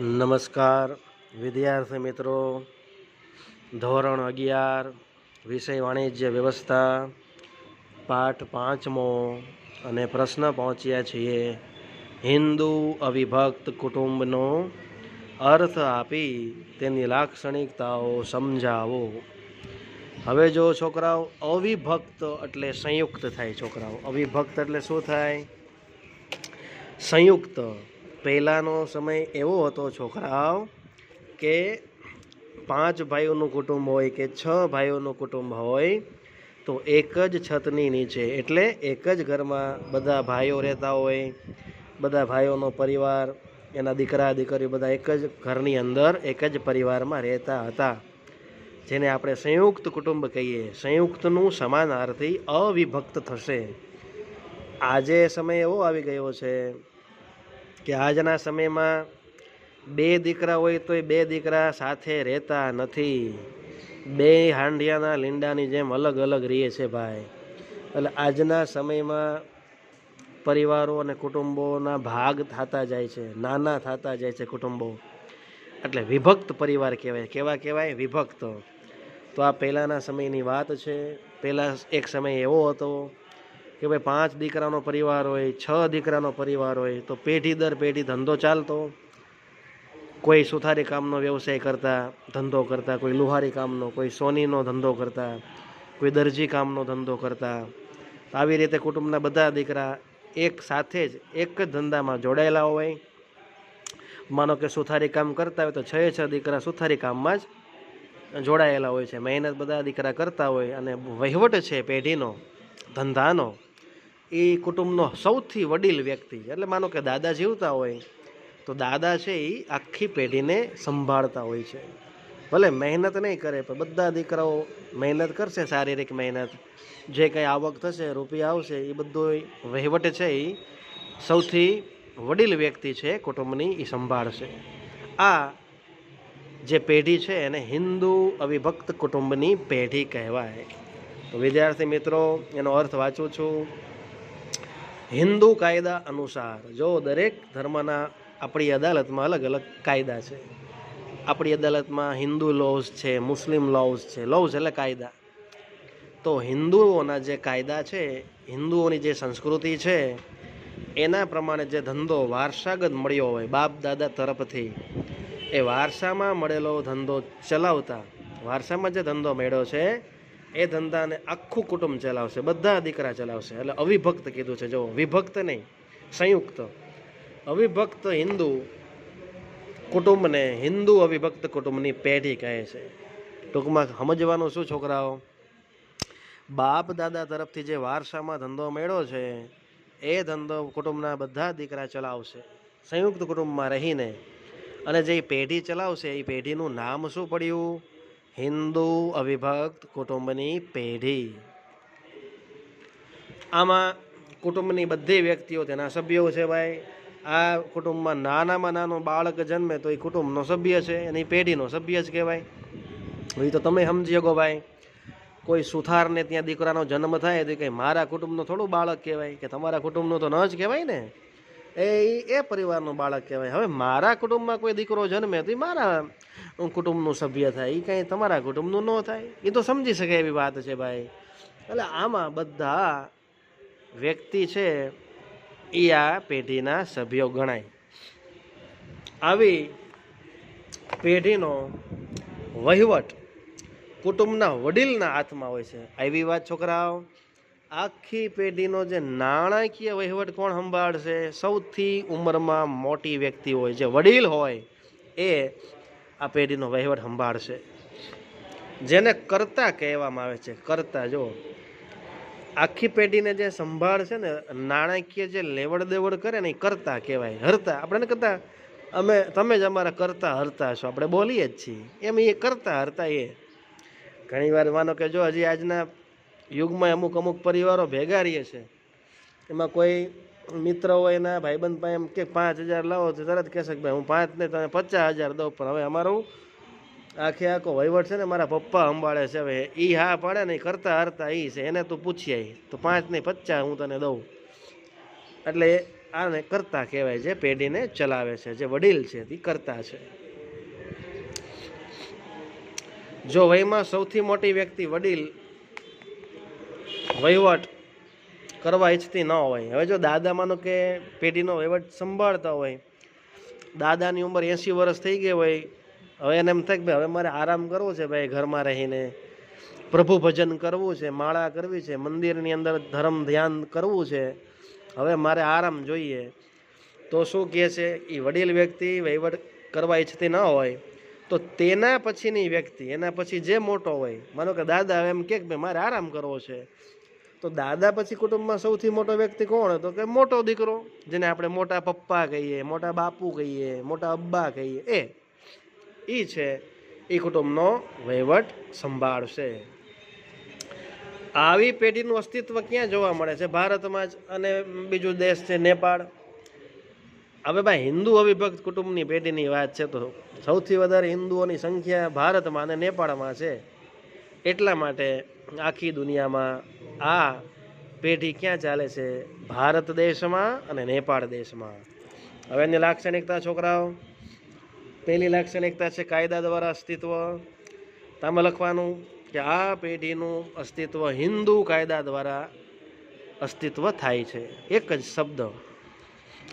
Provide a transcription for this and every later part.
નમસ્કાર, વિદ્યાર્થી મિત્રો. ધોરણ અગિયાર, વિષય વાણિજ્ય વ્યવસ્થા, પાઠ પાંચમો. અને પ્રશ્ન પહોંચ્યા છીએ. હિન્દુ અવિભક્ત કુટુંબનો અર્થ આપી તેની લાક્ષણિકતાઓ સમજાવો. હવે જો છોકરાઓ અવિભક્ત એટલે સંયુક્ત થાય, છોકરાઓ. અવિભક્ત એટલે શું થાય? સંયુક્ત. પહેલાંનો સમય એવો હતો, છોકરાઓ, કે પાંચ ભાઈઓનું કુટુંબ હોય કે છ ભાઈઓનું કુટુંબ હોય, તો એક જ છતની નીચે, એટલે એક જ ઘરમાં બધા ભાઈઓ રહેતા હોય, બધા ભાઈઓનો પરિવાર, એના દીકરા, દીકરીઓ બધા એક જ ઘરની અંદર, એક જ પરિવારમાં રહેતા હતા. જેને આપણે સંયુક્ત કુટુંબ કહીએ. સંયુક્તનું સમાનાર્થી અવિભક્ત થશે. આજે સમય એવો આવી ગયો છે કે આજના સમયમાં બે દીકરા હોય તોય બે દીકરા સાથે રહેતા નથી. બે હાંડિયાના લીંડાની જેમ અલગ અલગ રહીએ છે ભાઈ. એટલે આજના સમયમાં પરિવારો અને કુટુંબોના ભાગ થતા જાય છે, નાના થતા જાય છે કુટુંબો. એટલે વિભક્ત પરિવાર કહેવાય. કેવા કહેવાય? વિભક્ત. તો આ પહેલાંના સમયની વાત છે. પહેલાં એક સમય એવો હતો કે ભાઈ પાંચ દીકરાનો પરિવાર હોય, છ દીકરાનો પરિવાર હોય, તો પેઢી દર પેઢી ધંધો ચાલતો. કોઈ સુથારી કામનો વ્યવસાય કરતા, ધંધો કરતા, કોઈ લુહારી કામનો, કોઈ સોનીનો ધંધો કરતા, કોઈ દરજી કામનો ધંધો કરતા. આવી રીતે કુટુંબના બધા દીકરા એક સાથે જ, એક જ ધંધામાં જોડાયેલા હોય. માનો કે સુથારી કામ કરતા હોય તો છ છ દીકરા સુથારી કામમાં જ જોડાયેલા હોય છે. મહેનત બધા દીકરા કરતા હોય અને વહીવટ છે પેઢીનો, ધંધાનો. એ કુટુંબનો સૌથી વડીલ વ્યક્તિ. એટલે માનો કે દાદા જીવતા હોય, તો દાદા છે એ આખી પેઢીને સંભાળતા હોય છે. ભલે મહેનત નહીં કરે, પણ બધા દીકરાઓ મહેનત કરશે, શારીરિક મહેનત. જે કંઈ આવક થશે, રૂપિયા આવશે, એ બધો વહીવટ છે એ સૌથી વડીલ વ્યક્તિ છે કુટુંબની, એ સંભાળશે. આ જે પેઢી છે એને હિન્દુ અવિભક્ત કુટુંબની પેઢી કહેવાય. તો વિદ્યાર્થી મિત્રો, એનો અર્થ વાંચું છું. હિન્દુ કાયદા અનુસાર જો દરેક ધર્મના આપણી અદાલતમાં અલગ અલગ કાયદા છે. આપણી અદાલતમાં હિન્દુ લોઝ છે, મુસ્લિમ લોઝ છે લોઝ એટલે કાયદા. તો હિન્દુઓના જે કાયદા છે, હિન્દુઓની જે સંસ્કૃતિ છે, એના પ્રમાણે જે ધંધો વારસાગત મળ્યો હોય બાપ દાદા તરફથી, એ વારસામાં મળેલો ધંધો ચલાવતા, વારસામાં જે ધંધો મળ્યો છે એ ધંધાને આખું કુટુંબ ચલાવશે, બધા દીકરા ચલાવશે. એટલે અવિભક્ત કીધું છે, જો વિભક્ત નહીં, સંયુક્ત. અવિભક્ત હિન્દુ કુટુંબને, હિન્દુ અવિભક્ત કુટુંબની પેઢી કહે છે. ટૂંકમાં સમજવાનું શું, છોકરાઓ? બાપ દાદા તરફથી જે વારસામાં ધંધો મળ્યો છે, એ ધંધો કુટુંબના બધા દીકરા ચલાવશે. સંયુક્ત કુટુંબમાં રહીને. અને જે પેઢી ચલાવશે, એ પેઢીનું નામ શું પડ્યું? હિન્દુ અવિભક્ત કુટુંબની પેઢી આમાં કુટુંબની બધી વ્યક્તિઓ તેના સભ્યો છે ભાઈ આ કુટુંબમાં નાનામાં નાનો બાળક જન્મે તો એ કુટુંબનો સભ્ય છે એની પેઢીનો સભ્ય જ કહેવાય એ તો તમે સમજી શકો ભાઈ, કોઈ સુથારને ત્યાં દીકરાનો જન્મ થાય તો કંઈ મારા કુટુંબનો થોડું બાળક કહેવાય, કે તમારા કુટુંબનું તો ન જ કહેવાય ને? એ એ પરિવારનું બાળક કહેવાય. હવે મારા કુટુંબમાં કોઈ દીકરો જન્મે તો એ મારા કુટુંબનું સભ્ય થાય. એ કાંઈ તમારા કુટુંબનું ન થાય. એ તો સમજી શકે એવી વાત છે ભાઈ. એટલે આમાં બધા વ્યક્તિ છે એ આ પેઢીના સભ્યો ગણાય. આવી પેઢીનો વહીવટ કુટુંબના વડીલના હાથમાં હોય છે. આવી વાત, છોકરાઓ. આખી પેઢીનો જે નાણાકીય વહીવટ કોણ સંભાળશે? સૌથી ઉંમરમાં મોટી વ્યક્તિ હોય, જે વડીલ હોય, એ આ પેઢીનો વહીવટ સંભાળશે. જેને કરતા કહેવામાં આવે છે. કરતા જો આખી પેઢીને જે સંભાળ છે ને, નાણાકીય જે લેવડ દેવડ કરે ને, એ કરતા કહેવાય. હરતા. આપણે કરતા અમે, તમે જ અમારા કરતા હરતા છો. આપણે બોલીએ જ છીએ. એમ એ કરતા હરતા એ. ઘણીવાર માનો કે જો હજી આજના યુગમાં અમુક અમુક પરિવારો ભેગા રહીએ છે. એમાં કોઈ મિત્ર હોય એના ભાઈબંધ પાસે એમ કે પાંચ હજાર લાવો તો તરત કહેશે કે ભાઈ હું પાંચ ને તમે પચાસ હજાર દઉં, પણ હવે અમારું આખે આખો વહીવટ છે ને, મારા પપ્પા સંભાળે છે, હવે એ હા પાડે ને કરતા હરતા એ છે, એને તું પૂછી તો પાંચ નહીં પચાસ હું તને દઉં. એટલે આને કરતા કહેવાય છે, પેઢીને ચલાવે છે, જે વડીલ છે તે કરતા છે. જો વયમાં સૌથી મોટી વ્યક્તિ વડીલ વહીવટ કરવા ઈચ્છતી ન હોય. હવે જો દાદા માનો કે પેઢીનો વહીવટ સંભાળતા હોય, દાદાની ઉંમર એંસી વર્ષ થઈ ગઈ હોય, હવે એને એમ થાય કે હવે મારે આરામ કરવો છે ભાઈ ઘરમાં રહીને. પ્રભુ ભજન કરવું છે, માળા કરવી છે, મંદિરની અંદર ધર્મ ધ્યાન કરવું છે, હવે મારે આરામ જોઈએ. તો શું કહે છે એ વડીલ વ્યક્તિ વહીવટ કરવા ઈચ્છતી ન હોય, તો તેના પછીની વ્યક્તિ, એના પછી જે મોટો હોય, માનો કે દાદા હવે એમ કે ભાઈ, મારે આરામ કરવો છે. તો દાદા પછી કુટુંબમાં સૌથી મોટો વ્યક્તિ કોણ હતો? કે મોટો દીકરો, જેને આપણે મોટા પપ્પા કહીએ, મોટા બાપુ કહીએ, મોટા અબ્બા કહીએ. એ એ છે એ કુટુંબનો વહીવટ સંભાળશે. આવી પેઢીનું અસ્તિત્વ ક્યાં જોવા મળે છે? ભારતમાં જ અને બીજું દેશ છે નેપાળ. હવે ભાઈ, હિન્દુ અવિભક્ત કુટુંબની પેઢીની વાત છે તો સૌથી વધારે હિન્દુઓની સંખ્યા ભારતમાં અને નેપાળમાં છે. એટલા માટે આખી દુનિયામાં આ પેઢી ક્યાં ચાલે છે? ભારત દેશમાં અને નેપાળ દેશમાં. હવે એની લાક્ષણિકતા છોકરાઓ પહેલી લાક્ષણિકતા છે કાયદા દ્વારા અસ્તિત્વ. તામાં લખવાનું કે આ પેઢીનું અસ્તિત્વ હિન્દુ કાયદા દ્વારા અસ્તિત્વ થાય છે. એક જ શબ્દ.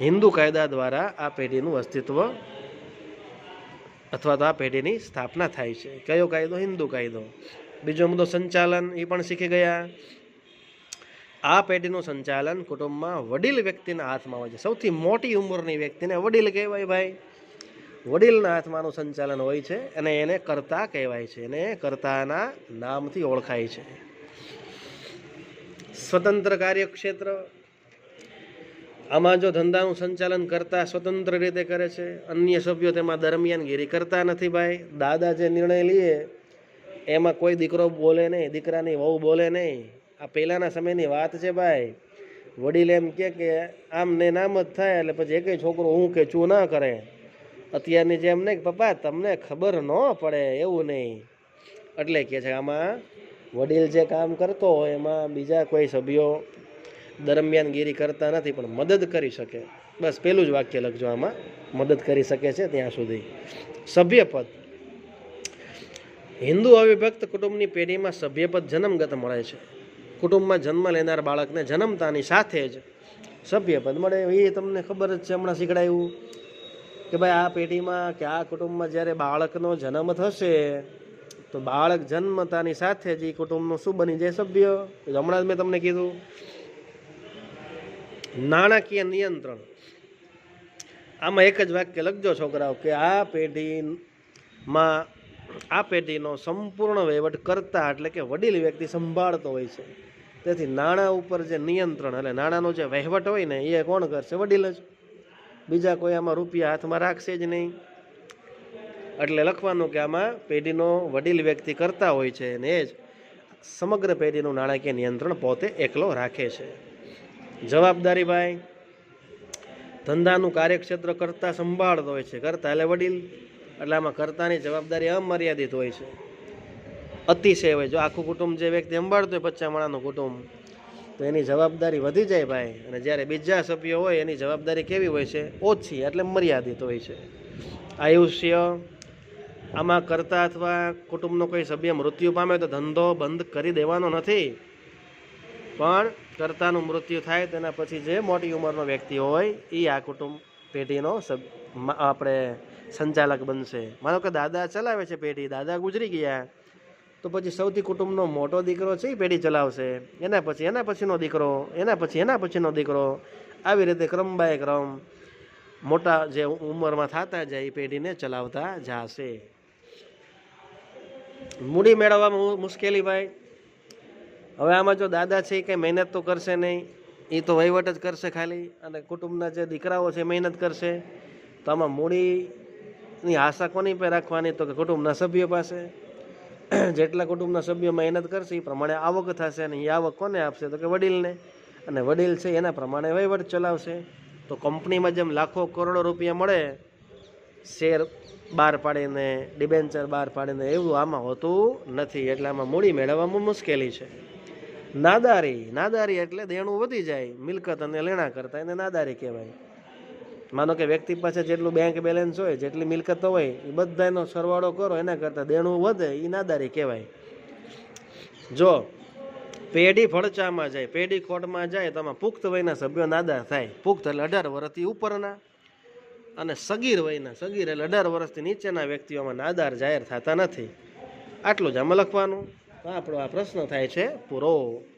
હિન્દુ કાયદા દ્વારા આ પેઢીનું અસ્તિત્વ અથવા તો આ પેઢીની સ્થાપના થાય છે. કયો કાયદો? હિન્દુ કાયદો. બીજો મુદ્દો સંચાલન એ પણ શીખી ગયા. આ પેઢીનું સંચાલન કુટુંબમાં વડીલ વ્યક્તિના હાથમાં હોય છે. સૌથી મોટી ઉંમરની વ્યક્તિને વડીલ કહેવાય ભાઈ. વડીલના હાથમાંનું સંચાલન હોય છે અને એને કરતા કહેવાય છે. એને કરતાના નામથી ઓળખાય છે. સ્વતંત્ર કાર્યક્ષેત્ર. આમાં જો ધંધાનું સંચાલન કરતા સ્વતંત્ર રીતે કરે છે, અન્ય સભ્યો તેમાં દરમિયાનગીરી કરતા નથી ભાઈ. દાદા જે નિર્ણય લઈએ એમાં કોઈ દીકરો બોલે નહીં, દીકરાની વહુ બોલે નહીં. આ પહેલાંના સમયની વાત છે ભાઈ. વડીલ એમ કે કે આમ ને નામ જ થાય એટલે પછી એકેય છોકરો હું કે ચું ના કરે. અત્યારની જેમ નહીં પપ્પા, તમને ખબર ન પડે એવું નહીં. એટલે કે છે આમાં વડીલ જે કામ કરતો હોય એમાં બીજા કોઈ સભ્યો દરમિયાનગીરી કરતા નથી, પણ મદદ કરી શકે. બસ પેલું જ વાક્ય લખજો આમાં. મદદ કરી શકે છે ત્યાં સુધી. સભ્યપદ. હિન્દુ અવિભક્ત કુટુંબની પેઢીમાં સભ્યપદ જન્મગત મળે છે. કુટુંબમાં જન્મ લેનાર બાળકને જન્મતાની સાથે જ સભ્યપદ મળે. એ તમને ખબર જ છે, હમણાં શીખડાયું કે ભાઈ આ પેઢીમાં કે આ કુટુંબમાં જ્યારે બાળકનો જન્મ થશે, તો બાળક જન્મતાની સાથે જ એ કુટુંબનું શું બની જાય સભ્ય? હમણાં જ મેં તમને કીધું. નાણાકીય નિયંત્રણ. આમાં એક જ વાક્ય લખજો છોકરાઓ કે આ પેઢીમાં આ પેઢીનો સંપૂર્ણ વહીવટ કરતા એટલે કે વડીલ વ્યક્તિ સંભાળતો હોય છે. તેથી નાણાં ઉપર જે નિયંત્રણ એટલે નાણાંનો જે વહીવટ હોય ને, એ કોણ કરશે? વડીલ જ. બીજા કોઈ આમાં રૂપિયા હાથમાં રાખશે જ નહીં. એટલે લખવાનું કે આમાં પેઢીનો વડીલ વ્યક્તિ કરતા હોય છે અને એ જ. સમગ્ર પેઢીનું નાણાકીય નિયંત્રણ પોતે એકલો રાખે છે. જવાબદારી ભાઈ, ધંધાનું કાર્યક્ષેત્ર કરતા સંભાળતો હોય છે. કરતા એટલે વડીલ. એટલે આમાં કરતાની જવાબદારી અમર્યાદિત હોય છે. અતિશય હોય. જો આખું કુટુંબ જે વ્યક્તિ સંભાળતો હોય, પચાસ માણાનું કુટુંબ, તો એની જવાબદારી વધી જાય ભાઈ. અને જ્યારે બીજા સભ્યો હોય, એની જવાબદારી કેવી હોય છે? ઓછી, એટલે મર્યાદિત હોય છે. આયુષ્ય, આમાં કરતા અથવા કુટુંબનો કોઈ સભ્ય મૃત્યુ પામે તો ધંધો બંધ કરી દેવાનો નથી. પણ કરતાનું મૃત્યુ થાય, તેના પછી જે મોટી ઉંમરનો વ્યક્તિ હોય એ આ કુટુંબ પેઢીનો આપણે સંચાલક બનશે. માનો કે દાદા ચલાવે છે પેઢી, દાદા ગુજરી ગયા, તો પછી સૌથી કુટુંબનો મોટો દીકરો છે એ પેઢી ચલાવશે. એના પછી, એના પછીનો દીકરો, એના પછી, એના પછીનો દીકરો. આવી રીતે ક્રમ બાય ક્રમ મોટા જે ઉંમરમાં થતા જાય એ પેઢીને ચલાવતા જશે. મૂડી મેળવવામાં મુશ્કેલી ભાઈ. હવે આમાં જો દાદા છે એ કંઈ મહેનત તો કરશે નહીં. એ તો વહીવટ જ કરશે ખાલી. અને કુટુંબના જે દીકરાઓ છે મહેનત કરશે. તો આમાં મૂડીની આશા કોની પર રાખવાની તો કે કુટુંબના સભ્ય પાસે. જેટલા કુટુંબના સભ્યો મહેનત કરશે, એ પ્રમાણે આવક થશે અને એ આવક કોને આપશે? તો કે વડીલને. અને વડીલ છે, એના પ્રમાણે વહીવટ ચલાવશે. તો કંપનીમાં જેમ લાખો કરોડો રૂપિયા મળે, શેર બહાર પાડીને, ડિબેન્ચર બહાર પાડીને, એવું આમાં હોતું નથી. એટલે આમાં મૂડી મેળવવામાં મુશ્કેલી છે. નાદારી નાદારી એટલે દેણું વધી જાય, મિલકત અને લેણા કરતાં એને નાદારી કહેવાય. માનો કે વ્યક્તિ પાસે જેટલું બેંક બેલેન્સ હોય, જેટલી મિલકત હોય, એ બધાનો સરવાળો કરો, એના કરતાં દેણું વધે એ નાદારી કહેવાય. જો પેઢી ફળચામાં જાય, પેઢી ખોટમાં જાય, તો આમાં પુખ્ત વયના સભ્યો નાદાર થાય. પુખ્ત એટલે અઢાર વર્ષથી ઉપરના અને સગીર વયના, સગીર એટલે અઢાર વર્ષથી નીચેના વ્યક્તિઓમાં નાદાર જાહેર થતા નથી. આટલું જ આમાં લખવાનું. આપણો આ પ્રશ્ન થાય છે, પૂરો.